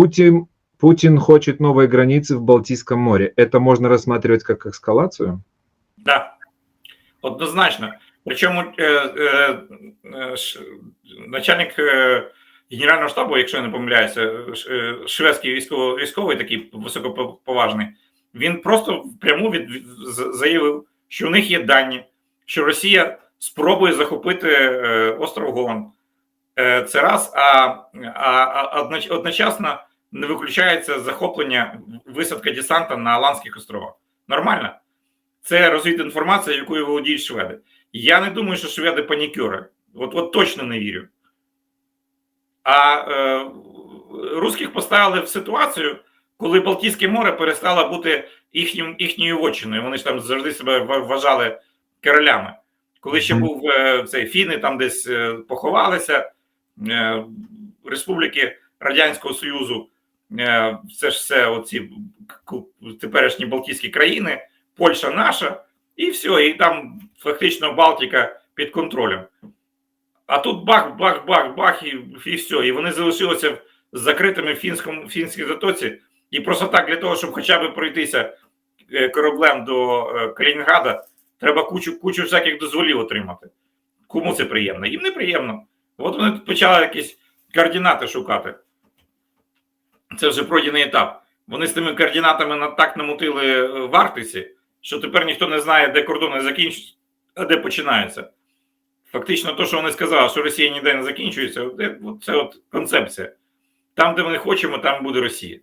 Путин, Путин хочет новой границы в Балтийском море. Это можно рассматривать как эскалацию? Да, однозначно. Причому е, е, е, ш- начальник е, Генерального штабу, якщо я не помиляюся, ш- е, шведський військово, військовий, такий високоповажний, він просто впряму від, від- з- заявив, що у них є дані, що Росія спробує захопити е, остров Голланд. Е, це раз, а, а, а одночасно не виключається захоплення висадка десанта на Аландських островах. Нормально? Це розвідінформація, якою володіють шведи. Я не думаю, що шведи панікюри. От, от точно не вірю. А е, русських поставили в ситуацію, коли Балтійське море перестало бути їхнім, їхньою вотчиною. Вони ж там завжди себе вважали королями. Коли ще був е, цей Фіни, там десь е, поховалися республіки Радянського Союзу, е, це ж все оці теперішні Балтійські країни, Польща наша, і все, і там фактично Балтика під контролем. А тут бах, бах, бах, бах, і, і все. І вони залишилися закритими в фінському фінській затоці. І просто так для того, щоб хоча б пройтися е, кораблем до е, Калінінграда, треба кучу кучу всяких дозволів отримати. Кому це приємно? Їм не приємно. От вони почали якісь координати шукати. Це вже пройдений етап. Вони з тими координатами так намутили е, в Арктиці, що тепер ніхто не знає, де кордони закінчуються, а де починаються. Фактично, то, що вони сказали, що Росія ніде не закінчується, це от концепція. Там, де ми хочемо, там буде Росія.